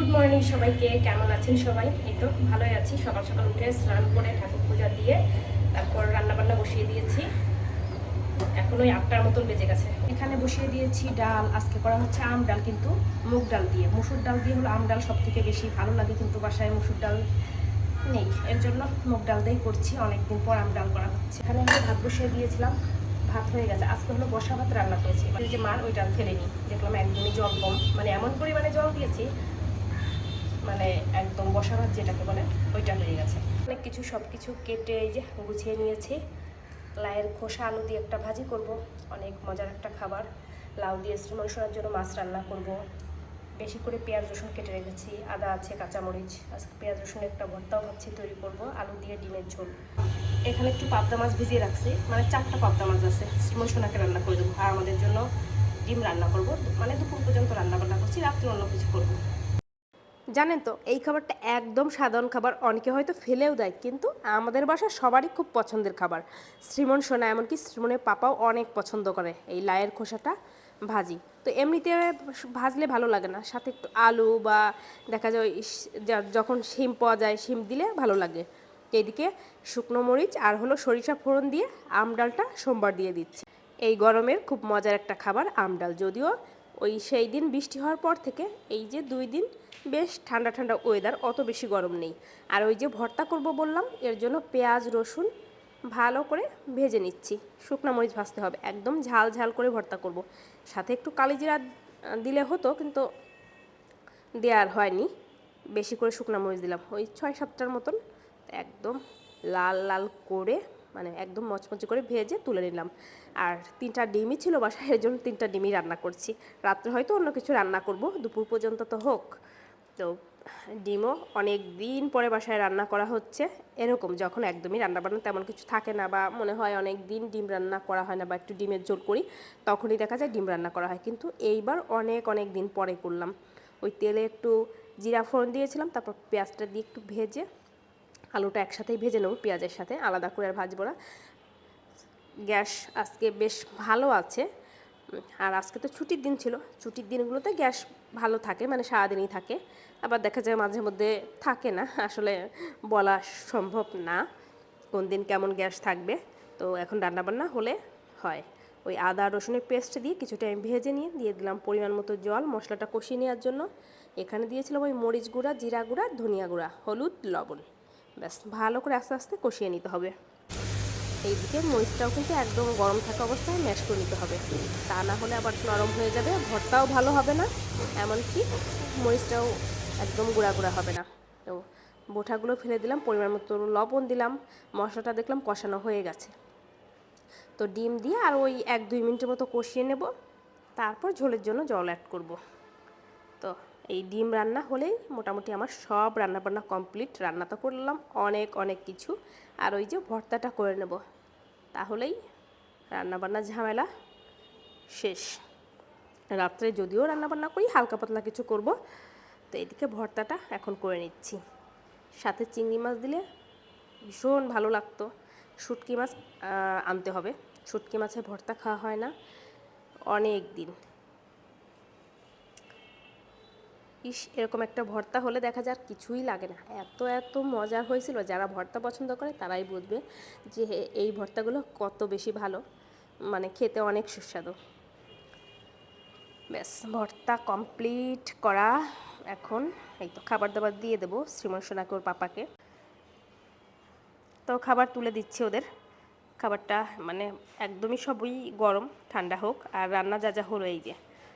Good morning সবাইকে, কেমন আছেন সবাই? এই তো, ভালোই আছি। সকাল সকাল উঠে স্নান করে ঠাকুর পূজা দিয়ে তারপর রান্না বান্না বসিয়ে দিয়েছি। এখন ওই আটটার মতন বেজে গেছে। এখানে বসিয়ে দিয়েছি ডাল। আজকে করা হচ্ছে আম ডাল, কিন্তু মুগ ডাল দিয়ে। মুসুর ডাল দিয়ে হলো আম ডাল সব থেকে বেশি ভালো লাগে, কিন্তু বাসায় মুসুর ডাল নেই। এর জন্য মুগ ডাল দিয়েই করছি। অনেকদিন পর আম ডাল করা হচ্ছে। এখানে আমি ভাত বসিয়ে দিয়েছিলাম। ভাত হয়ে গেছে। আজকে হলো বসা ভাত রান্না করেছি। মানে যে মার ওই ডাল ফেলেনি। দেখলাম একদমই জল কম। মানে এমন পরিমাণে জল দিয়েছি মানে একদম বসা ভাত যেটাকে বলে, ওইটা হয়ে গেছে। অনেক কিছু সব কিছু কেটে এই যে গুছিয়ে নিয়েছি। লাউয়ের খোসা, আলু দিয়ে একটা ভাজি করব। অনেক মজার একটা খাবার। লাউ দিয়ে শ্রীমনসরার জন্য মাছ রান্না করব। বেশি করে পেঁয়াজ, রসুন কেটে রেখেছি। আদা আছে, কাঁচামরিচ। আজকে পেঁয়াজ রসুনের একটা ভর্তাও ভাবছি তৈরি করব। আলু দিয়ে ডিমের ঝোল। এখানে একটু পাবদা মাছ ভিজিয়ে রাখছি। মানে চারটা পাবদা মাছ আছে। শ্রীমনসোনাকে রান্না করে দেবো। আর আমাদের জন্য ডিম রান্না করব। মানে দুপুর পর্যন্ত রান্না বান্না করছি। রাত্রে অন্য কিছু করব। জানেন তো, এই খাবারটা একদম সাধারণ খাবার, অনেকে হয়তো ফেলেও দেয়, কিন্তু আমাদের বাসায় সবারই খুব পছন্দের খাবার। শ্রীমন সোনা, এমনকি শ্রীমনের পাপাও অনেক পছন্দ করে এই লায়ের খোসাটা ভাজি। তো এমনিতে ভাজলে ভালো লাগে না, সাথে একটু আলু বা দেখা যায় যখন শিম পাওয়া যায়, শিম দিলে ভালো লাগে। এইদিকে শুকনো মরিচ আর হলো সরিষা ফোড়ন দিয়ে আম ডালটা সোমবার দিয়ে দিচ্ছি। এই গরমের খুব মজার একটা খাবার আম ডাল, যদিও ওই সেই দিন বৃষ্টি হওয়ার পর থেকে এই যে দুই দিন বেশ ঠান্ডা ঠান্ডা ওয়েদার অত বেশি গরম নেই। আর ওই যে ভর্তা করব বললাম, এর জন্য পেঁয়াজ, রসুন ভালো করে ভেজে নিচ্ছি। শুকনো মরিচ ভাজতে হবে, একদম ঝাল ঝাল করে ভর্তা করব। সাথে একটু কালিজিরা দিলে হতো, কিন্তু দেওয়ার হয়নি। বেশি করে শুকনো মরিচ দিলাম, ওই ছয় সাতটার মতন একদম লাল লাল করে মানে একদম মচমচে করে ভেজে তুলে নিলাম। আর তিনটা ডিমই ছিল বাসায়, এর জন্য তিনটা ডিমই রান্না করছি। রাত্রে হয়তো অন্য কিছু রান্না করব, দুপুর পর্যন্ত তো হোক। তো ডিমও অনেক দিন পরে বাসায় রান্না করা হচ্ছে। এরকম যখন একদমই রান্না বান্না তেমন কিছু থাকে না বা মনে হয় অনেক দিন ডিম রান্না করা হয় না বা একটু ডিমের জোর করি, তখনই দেখা যায় ডিম রান্না করা হয়। কিন্তু এইবার অনেক অনেক দিন পরে করলাম। ওই তেলে একটু জিরা ফোড়ন দিয়েছিলাম, তারপর পেঁয়াজটা দিয়ে একটু ভেজে আলুটা একসাথেই ভেজে নেব পেঁয়াজের সাথে, আলাদা করে আর ভাজবো না। গ্যাস আজকে বেশ ভালো আছে। আর আজকে তো ছুটির দিন ছিল। ছুটির দিনগুলোতে গ্যাস ভালো থাকে মানে সারাদিনই থাকে। আবার দেখা যায় মাঝে মধ্যে থাকে না, আসলে বলা সম্ভব না কোন দিন কেমন গ্যাস থাকবে। তো এখন রান্নাবান্না হলে হয়। ওই আদা, রসুনের পেস্ট দিয়ে কিছুটা আমি ভেজে নিয়ে দিয়ে দিলাম পরিমাণ মতো জল, মশলাটা কষিয়ে নেওয়ার জন্য। এখানে দিয়েছিলাম ওই মরিচ গুঁড়া, জিরা গুঁড়া, ধনিয়া গুঁড়া, হলুদ, লবণ। ব্যাস, ভালো করে আস্তে আস্তে কষিয়ে নিতে হবে। এইদিকে মরিচটাও কিন্তু একদম গরম থাকা অবস্থায় ম্যাশ করে নিতে হবে। তা না হলে আবার নরম হয়ে যাবে, ভর্তাও ভালো হবে না। এমনকি মরিচটাও একদম গুঁড়া গুঁড়া হবে না। তো বোঠাগুলো ফেলে দিলাম, পরিমাণ মতো লবণ দিলাম, মশলাটা দেখলাম কষানো হয়ে গেছে। তো ডিম দিয়ে আর ওই এক দুই মিনিটের মতো কষিয়ে নেব, তারপর ঝোলের জন্য জল অ্যাড করব। তো এই ডিম রান্না হলেই মোটামুটি আমার সব রান্না বান্না কমপ্লিট। রান্না তো করলাম অনেক অনেক কিছু। আর ওই যে ভর্তাটা করে নেব। তাহলেই রান্নাবান্না ঝামেলা শেষ। রাত্রে যদিও রান্নাবান্না করি, হালকা পাতলা কিছু করব। তো এদিকে ভর্তাটা এখন করে নিচ্ছি। সাথে চিংড়ি মাছ দিলে ভীষণ ভালো লাগতো। শুটকি মাছ আনতে হবে। শুটকি মাছের ভর্তা খাওয়া হয় না। অনেক দিন। ইস, এরকম একটা ভর্তা হলে দেখা যায় কিছুই লাগে না। এত এত মজা হয়েছিল, যারা ভর্তা পছন্দ করে তারাই বুঝবে যে এই ভর্তাগুলো কত বেশি ভালো। মানে খেতে অনেক সুস্বাদু। ব্যাস, ভর্তা কমপ্লিট করা। এখন এই তো খাবার দাবার দিয়ে দেবো শ্রীমন সোনাকে ওর পাপাকে। তো খাবার তুলে দিচ্ছি ওদের। খাবারটা মানে একদমই সবই গরম, ঠান্ডা হোক। আর রান্না যা যা হলো এই যে।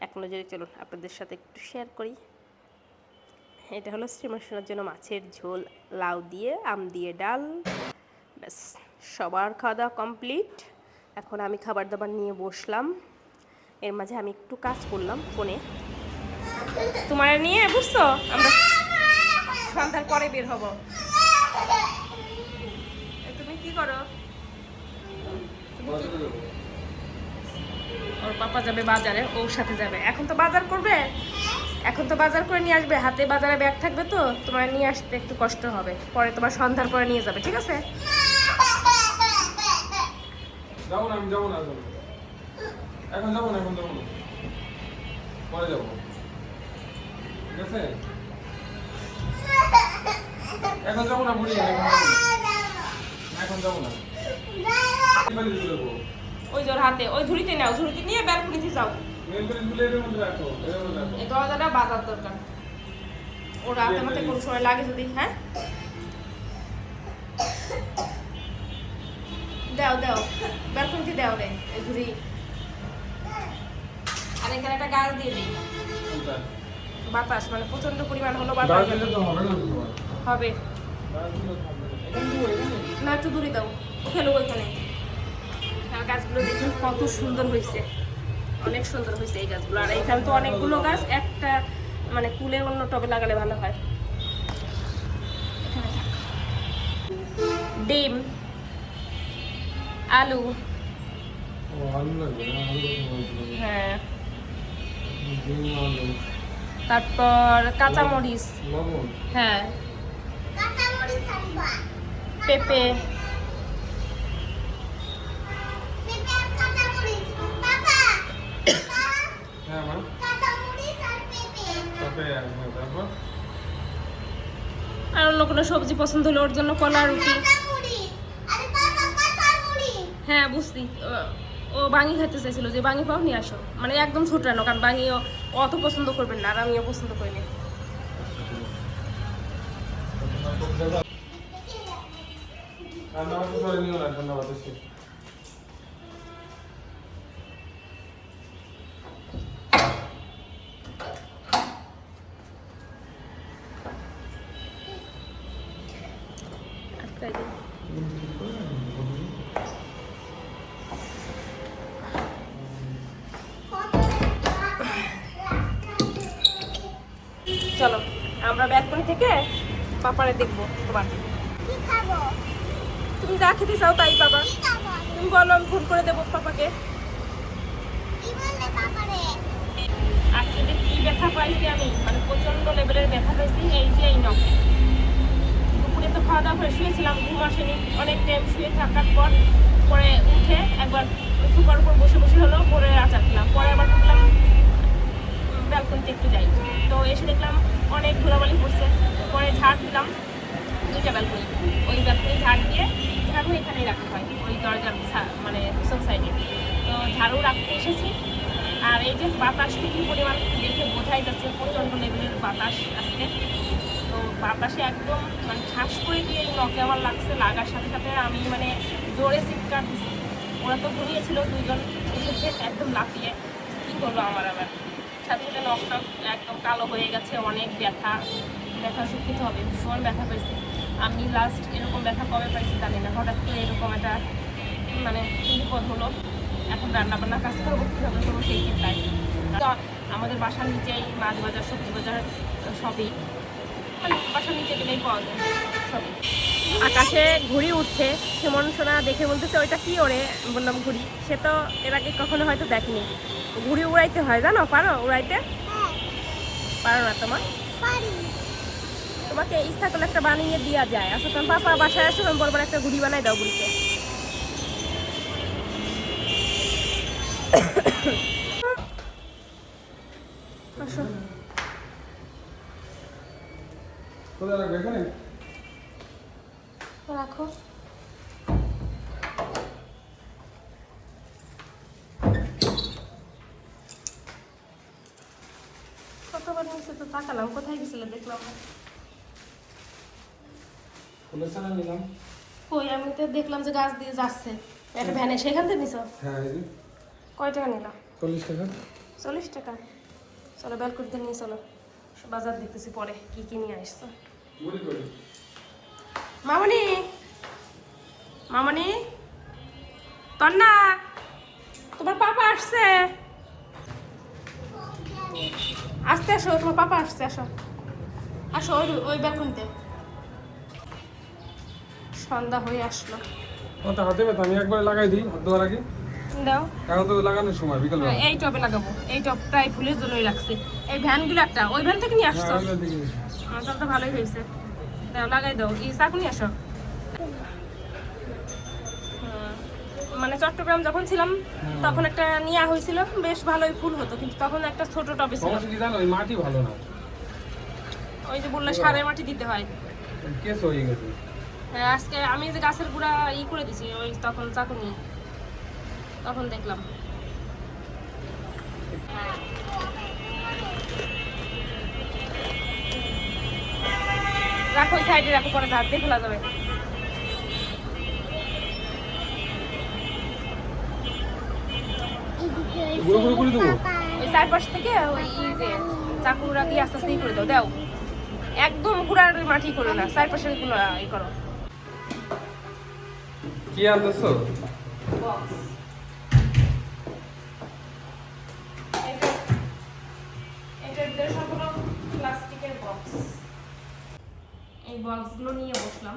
এক নজরে চলুন, আপনাদের সাথে একটু শেয়ার করি। এটা হলো শ্রীমসোনার জন্য মাছের ঝোল লাউ দিয়ে আম দিয়ে ডাল। ব্যাস সবার খাওয়া দাওয়া কমপ্লিট। এখন আমি খাবার দাবার নিয়ে বসলাম। এর মাঝে আমি একটু কাজ করলাম ফোনে। তোমার নিয়ে বুঝছ? আমরা সন্ধ্যার পরে বের হব। তুমি কি করো? ওর পাপা যাবে বাজারে ওর সাথে যাবে। এখন তো বাজার করবে? এখন তো বাজার করে নিয়ে আসবে হাতে বাজারে ব্যাগ থাকবে তো তোমার নিয়ে আসতে একটু কষ্ট হবে। পরে তোমার সন্ধ্যার পরে নিয়ে যাবে ঠিক আছে? যাব না আমি যাব না এখন এখন যাব না এখন যাব না। পরে যাব। ঠিক আছে? এখন যাব না বুড়ি এখন যাব না। এখন যাব না। এবারে তুলে দেবো ওই জোর হাতে ওই ঝুড়িতে নাও ঝুড়িতে নিয়ে ব্যালকনিতে যাও। করে তুলে এর মধ্যে রাখো এর মধ্যে রাখো এই দরজাটা বাজার দরকার। ও রাতে মাতে কোন সময় লাগে যদি হ্যাঁ? দাও দাও ব্যালকনিতে দাও রে ঝুড়ি আর এখানে একটা গাছ দিয়ে দিই। বাতাস মানে প্রচণ্ড পরিমাণ হলো বাতাস। হবে না একটু দূরে দাও। খেলো ওইখানে গাছগুলো দেখুন কত সুন্দর হয়েছে। অনেক সুন্দর হয়েছে এই গাছগুলো। আর এখানে তো অনেকগুলো গাছ একটা মানে কুলে অন্য টবে লাগালে ভালো হয়। ডিম আলু। হ্যাঁ। তারপর কাঁচামরিচ। হ্যাঁ। পেঁপে। তারপরে? আর অন্য কোনো সবজি পছন্দ হলে ওর জন্য কলা রুটি। হ্যাঁ বুঝছি। ও- ও বাঙি খেতে চাইছিল। যে বাঙি পাও নিয়ে আসো। মানে একদম ছোট রানো কারণ বাঙি অত পছন্দ করবেন না আর আমিও পছন্দ করে নিও না, বাতাসে। পাপারে দেখব তোমার। তুমি যা খেতে চাও তাই বাবা তুমি বলো আমি ফোন করে দেবো পাপাকে। আজকে যে কি ব্যথা পাইছি আমি মানে প্রচণ্ড লেভেলের ব্যথা পাইছি এই যে এই নখে। দুপুরে তো খাওয়া দাওয়া করে শুয়েছিলাম ঘুম আসেনি। অনেক টাইম শুয়ে থাকার পর পরে উঠে একবার সুপার উপর বসে বসে হলো পরে আচার খেলাম। পরে আবার ঢুকলাম ব্যালকনিতে একটু যাই তো এসে দেখলাম অনেক ধুলাবালি পড়ছে পরে ঝাড় দিলাম দুইটা ব্যালকনি ওই ব্যালকনি ঝাড় দিয়ে ঝাড়ু এখানেই রাখতে হয়, ওই দরজার সা- মানে পিছন সাইডে তো ঝাড়ু রাখতে এসেছি। আর এই যে বাতাস কি পরিমাণ, দেখে বোঝাই যাচ্ছে প্রচণ্ড লেভেলের বাতাস আজকে। তো বাতাসে একদম মানে ঠাস করে গিয়ে নখে আমার লাগছে, লাগার সাথে সাথে আমি মানে জোরে চিৎকার দিচ্ছি ওরা তো ঘুরিয়েছিল দুজন এসেছে একদম লাফিয়ে। কী করল আমার আবার? সাথে সাথে নখটা একদম কালো হয়ে গেছে, অনেক ব্যথা। ব্যথা শিক্ষিত হবে, ভীষণ ব্যথা পাইছি আমি লাস্ট এরকম ব্যথা কবে পাইছি জানি না। হঠাৎ করে এরকম একটা মানে বিপদ হলো। এখন রান্না বান্না কাজ করব কীভাবে করব সেই চিন্তায়। আমাদের বাসার নিচেই মাছ বাজার সবজি বাজার সবই। মানে বাসার নিচে গেলেই পাওয়া যায় সবই। আকাশে ঘুড়ি উঠছে সেমন সোনা দেখে বলতেছে ওইটা কি ওরে? বললাম ঘুড়ি। সে তো এর আগে কখনো হয়তো দেখেনি। ঘুড়ি উড়াইতে হয় জানো? পারো উড়াইতে? পারো না তোমার? তোমাকে ইচ্ছা করলে একটা বানিয়ে দেওয়া যায়। আচ্ছা তোমার পাপা বাসায় আসো আমি বলবার একটা ঘুড়ি বানাই দাও রাখবে, রাখো। কতবার নিচে তো তাকালাম কোথায় গেছিলে? দেখলাম না। নিলাম। কই আমি তো দেখলাম যে গাছ দিয়ে যাচ্ছে। একটা ভ্যানে সেখান থেকে নিছো? হ্যাঁ, কয় টাকা নিলাম চল্লিশ টাকা। চল্লিশ টাকা? চলো ব্যালকুনিতে নিয়ে চলো। বাজার দেখতেছি পরে কি কি নিয়ে আসছো। মামনি! মামনি! তন্না! তোমার পাপা আসছে। আসতে আসো তোমার পাপা আসছে আসো। আসো ওই ওই ব্যালকনিতে সন্ধ্যা হয়ে আসলো। তো হাতে ব্যথা, আমি একবার লাগাই দিই হাত ধোয়ার আগে দাও। এখন তো লাগানোর সময় বিকাল বেলা। এই টবে লাগাবো এই টবটাই ফুলের জন্যই রাখছি। এই ভ্যানগুলো একটা ওই ভ্যান থেকে নিয়ে আসছো? হ্যাঁ, তাহলে তো ভালোই হয়েছে। দাও লাগাই দাও। এই চাকু নিয়ে আসো। মানে চট্টগ্রাম যখন ছিলাম তখন একটা নিয়ে হয়েছিল বেশ ভালোই ফুল হতো কিন্তু তখন একটা ছোট টবে ছিল। এই মাটি ভালো না। ওই যে বললে সারের মাটি দিতে হয়। কেস হয়ে গেছে। হ্যাঁ, আজকে আমি যে গাছের গুঁড়া ই করে দিছি ওই তখন চাকুনি। তখন দেখলাম। রাখো সাইডে রাখো পরে হাত দিয়ে খোলা যাবে। গুঁড়ো গুঁড়ো করে দেবো? ওই চারপাশ থেকে ওই যে চাকুরা দিয়ে আস্তে আস্তে করে দাও দাও। একদম গুঁড়ার মাটি করে না চারপাশেরগুলো ই করো। কি আনতেছো? বক্স এটার ভিতরে সবগুলো প্লাস্টিকের বক্স এই বক্সগুলো নিয়ে বসলাম।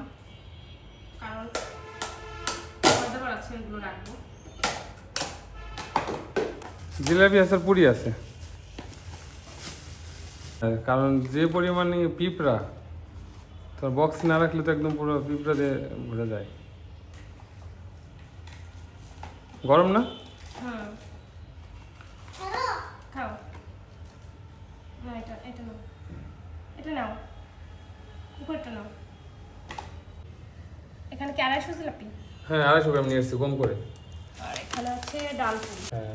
কারণ খাবার আছে এগুলো রাখব। জিলাপি আছে পুরি আছে। কারণ যে পরিমাণে পিঁপড়া তোর বক্স না রাখলে তো একদম পুরো পিঁপড়া দিয়ে ভরে যায়। গরম না? খাও। না এটা এটা নাও। এটা নাও। উপরটা নাও। এখানে কি আড়াইশো জিলাপি? হ্যাঁ আড়াইশো গ্রাম নিয়ে এসছি কম করে। আর এখানে আছে ডাল পুরি। হ্যাঁ।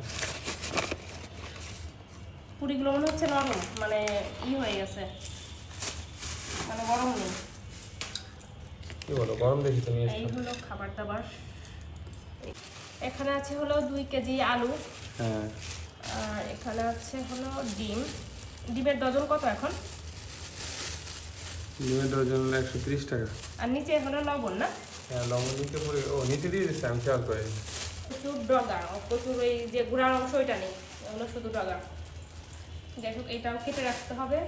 পুরিগুলো মনে হচ্ছে নরম মানে ই হয়ে গেছে। মানে গরম নেই। কি বলো গরম দেখি তো নিয়ে এই হলো খাবার দাবার। এখানে আছে হলো দুই কেজি আলু। হ্যাঁ। আর এখানে আছে হলো ডিম। ডিমের ডজন কত এখন? ডিমের ডজন একশো তিরিশ টাকা। আর নিচে হলো লবণ না? হ্যাঁ লবণ নিচে পরে ও নিচে দিয়ে দিচ্ছে আমি খেয়াল করি প্রচুর ডগা প্রচুর ওই যে গুঁড়ার অংশ ওইটা নেই ওগুলো শুধু ডগা। যাই হোক এটাও কেটে রাখতে হবে।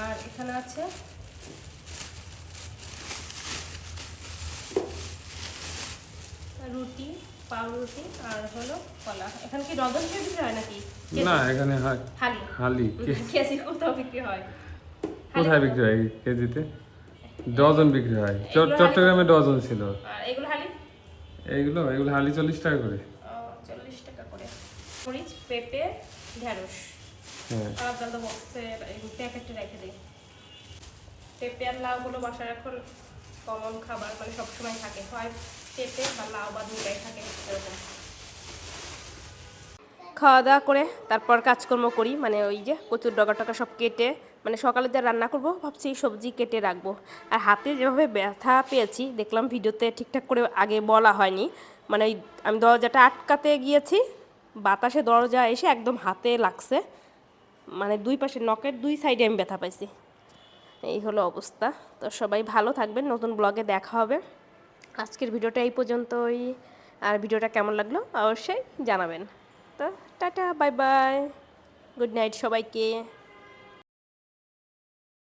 আর এখানে আছে রুটি পাউরুটি আর হলো কলা। এখানে কি ডজন বিক্রি হয় নাকি? না এখানে হয় হালি। হালি কেজি। কোথাও বিক্রি হয়? কোথায় বিক্রি হয় কেজিতে? ডজন বিক্রি হয়। চট- এগুলো চট্টগ্রামে ডজন ছিল। এগুলো হালি? এইগুলো এগুলো হালি চল্লিশ টাকা করে। চল্লিশ টাকা করে। মরিচ পেঁপে ঢেঁড়স। হ্যাঁ। আলাদা বক্সে প্যাকেটে রেখে দিই। পেঁপে আর লাউগুলো বাসায় এখন কমন খাবার মানে সবসময় থাকে। হয় পেঁপে বা লাউ বা থাকে খাওয়া দাওয়া করে তারপর কাজকর্ম করি মানে ওই যে কচুর ডগা টগা সব কেটে মানে সকালে যা রান্না করব ভাবছি সবজি কেটে রাখব। আর হাতে যেভাবে ব্যথা পেয়েছি, দেখলাম ভিডিওতে ঠিকঠাক করে আগে বলা হয়নি মানে আমি দরজাটা আটকাতে গিয়েছি, বাতাসে দরজা এসে একদম হাতে লাগছে মানে দুই পাশে নকের দুই সাইডে আমি ব্যথা পাইছি। এই হলো অবস্থা। তো সবাই ভালো থাকবেন, নতুন ব্লগে দেখা হবে। আজকের ভিডিওটা এই পর্যন্তই। আর ভিডিওটা কেমন লাগল অবশ্যই জানাবেন। তো tata, bye bye. Good night সবাইকে।